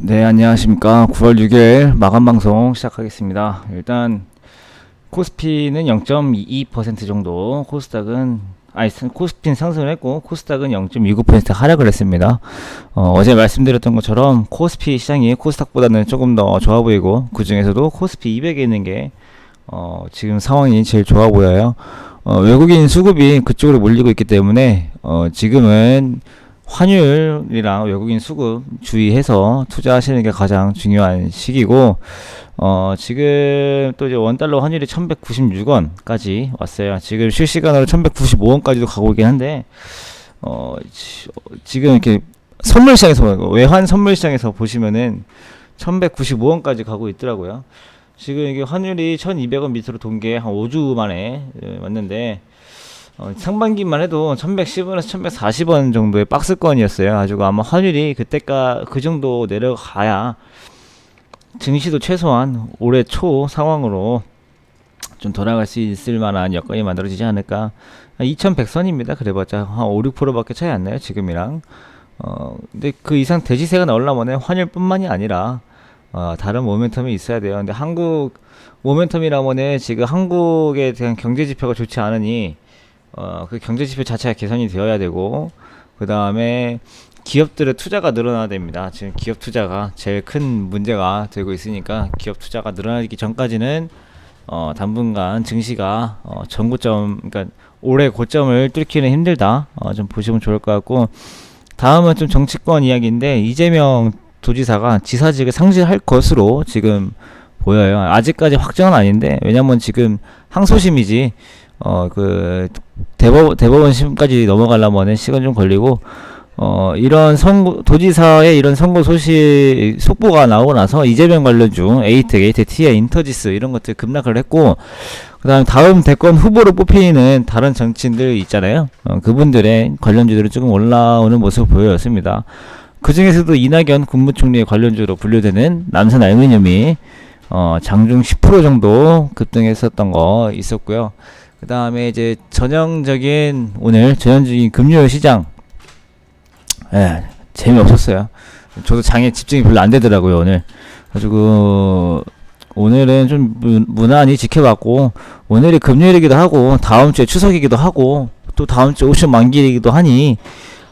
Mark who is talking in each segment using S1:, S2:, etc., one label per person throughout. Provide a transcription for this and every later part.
S1: 네, 안녕하십니까. 9월 6일 마감 방송 시작하겠습니다. 일단 코스피는 0.22% 정도, 코스닥은 아니 코스피는 상승을 했고 코스닥은 0.29% 하락을 했습니다. 어, 제 말씀드렸던 것처럼 코스피 시장이 코스닥보다는 조금 더 좋아 보이고 그 중에서도 코스피 200에 있는 게 어, 지금 상황이 제일 좋아 보여요. 어, 외국인 수급이 그쪽으로 몰리고 있기 때문에 어, 지금은 환율이랑 외국인 수급 주의해서 투자하시는 게 가장 중요한 시기고 어 지금 또 이제 원 달러 환율이 1196원까지 왔어요. 지금 실시간으로 1195원까지도 가고 있긴 한데 어 지- 지금 이렇게 선물 시장에서 외환 선물 시장에서 보시면은 1195원까지 가고 있더라고요. 지금 이게 환율이 1200원 밑으로 돈 게 한 5주 만에 예, 왔는데 어, 상반기만 해도 1110원에서 1140원 정도의 박스권이었어요. 가지고 아마 환율이 그때가 그 정도 내려가야 증시도 최소한 올해 초 상황으로 좀 돌아갈 수 있을 만한 여건이 만들어지지 않을까. 2100선입니다. 그래봤자 한 5, 6%밖에 차이 안 나요. 지금이랑. 어, 근데 그 이상 대지세가 나오려면 환율뿐만이 아니라 어, 다른 모멘텀이 있어야 돼요. 근데 한국 모멘텀이라면은 지금 한국에 대한 경제 지표가 좋지 않으니 어, 그 경제 지표 자체가 개선이 되어야 되고 그 다음에 기업들의 투자가 늘어나야 됩니다. 지금 기업 투자가 제일 큰 문제가 되고 있으니까 기업 투자가 늘어나기 전까지는 어, 당분간 증시가 어, 전고점, 그러니까 올해 고점을 뚫기는 힘들다. 어, 좀 보시면 좋을 것 같고 다음은 좀 정치권 이야기인데 이재명 도지사가 지사직을 상실할 것으로 지금 보여요. 아직까지 확정은 아닌데 왜냐면 지금 항소심이지 어 그 대법 대법원 심까지 넘어가려면은 시간 좀 걸리고 어 이런 선고 도지사의 이런 선고 소식 속보가 나오고 나서 이재명 관련주 에이텍, 에이텍, 인터지스 이런 것들 급락을 했고 그 다음 다음 대권 후보로 뽑히는 다른 정치인들 있잖아요. 어, 그분들의 관련주들은 조금 올라오는 모습을 보여왔습니다. 그 중에서도 이낙연 국무총리의 관련주로 분류되는 남산 알루미늄이 어, 장중 10% 정도 급등했었던 거 있었고요. 그 다음에 이제 전형적인 오늘 전형적인 금요일 시장 예 재미없었어요. 저도 장에 집중이 별로 안 되더라고요 오늘. 가지고 오늘은 좀 무, 무난히 지켜봤고 오늘이 금요일이기도 하고 다음 주에 추석이기도 하고 또 다음 주 오션 만기이기도 하니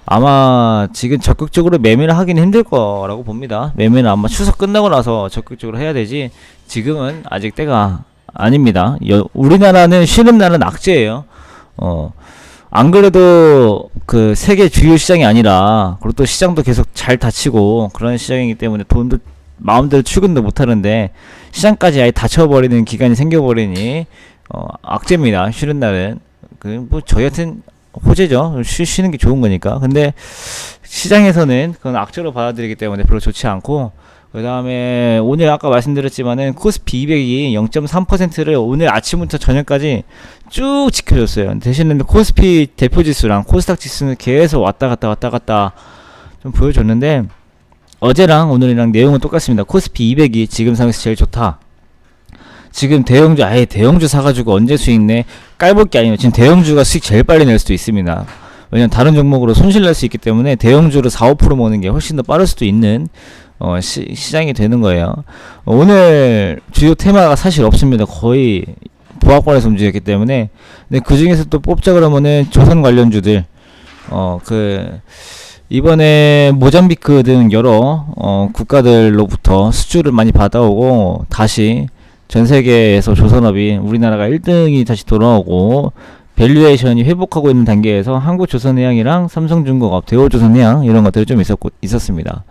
S1: 아마 지금 적극적으로 매매를 하기는 힘들 거라고 봅니다. 매매는 아마 추석 끝나고 나서 적극적으로 해야 되지 지금은 아직 때가 아닙니다. 여, 우리나라는 쉬는 날은 악재예요. 어, 안 그래도 그 세계 주요 시장이 아니라 그리고 또 시장도 계속 잘 닫히고 그런 시장이기 때문에 돈도 마음대로 출근도 못 하는데 시장까지 아예 닫혀버리는 기간이 생겨버리니 어, 악재입니다. 쉬는 날은 그 뭐 저희한테는 호재죠. 쉬, 쉬는 게 좋은 거니까. 근데 시장에서는 그건 악재로 받아들이기 때문에 별로 좋지 않고 그 다음에 오늘 아까 말씀드렸지만은 코스피 200이 0.3%를 오늘 아침부터 저녁까지 쭉 지켜줬어요. 대신에 코스피 대표 지수랑 코스닥 지수는 계속 왔다 갔다 왔다 갔다 좀 보여줬는데 어제랑 오늘이랑 내용은 똑같습니다. 코스피 200이 지금 상황에서 제일 좋다. 지금 대형주 아예 대형주 사가지고 언제 수익 내 깔볼 게 아니에요. 지금 대형주가 수익 제일 빨리 낼 수도 있습니다. 왜냐면 다른 종목으로 손실 날 수 있기 때문에 대형주를 4, 5% 모는 게 훨씬 더 빠를 수도 있는 어, 시, 시장이 되는 거예요. 어, 오늘 주요 테마가 사실 없습니다. 거의 보합권에서 움직였기 때문에 근데 그 중에서 또 뽑자 그러면은 조선 관련주들 어 그 이번에 모잠비크 등 여러 어, 국가들로부터 수주를 많이 받아오고 다시 전 세계에서 조선업이 우리나라가 1등이 다시 돌아오고 밸류에이션이 회복하고 있는 단계에서 한국조선해양이랑 삼성중공업, 대우조선해양 이런 것들이 좀 있었고 있었습니다.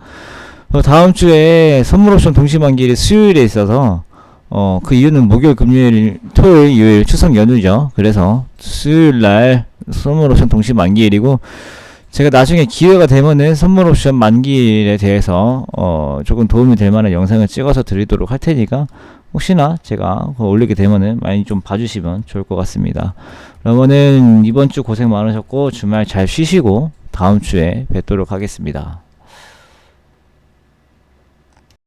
S1: 어, 다음 주에 선물 옵션 동시 만기일이 수요일에 있어서 어, 그 이유는 목요일, 금요일, 토요일, 일요일 추석 연휴죠. 그래서 수요일 날 선물 옵션 동시 만기일이고 제가 나중에 기회가 되면은 선물 옵션 만기일에 대해서 어, 조금 도움이 될 만한 영상을 찍어서 드리도록 할 테니까 혹시나 제가 올리게 되면은 많이 좀 봐주시면 좋을 것 같습니다. 그러면은 이번 주 고생 많으셨고 주말 잘 쉬시고 다음 주에 뵙도록 하겠습니다.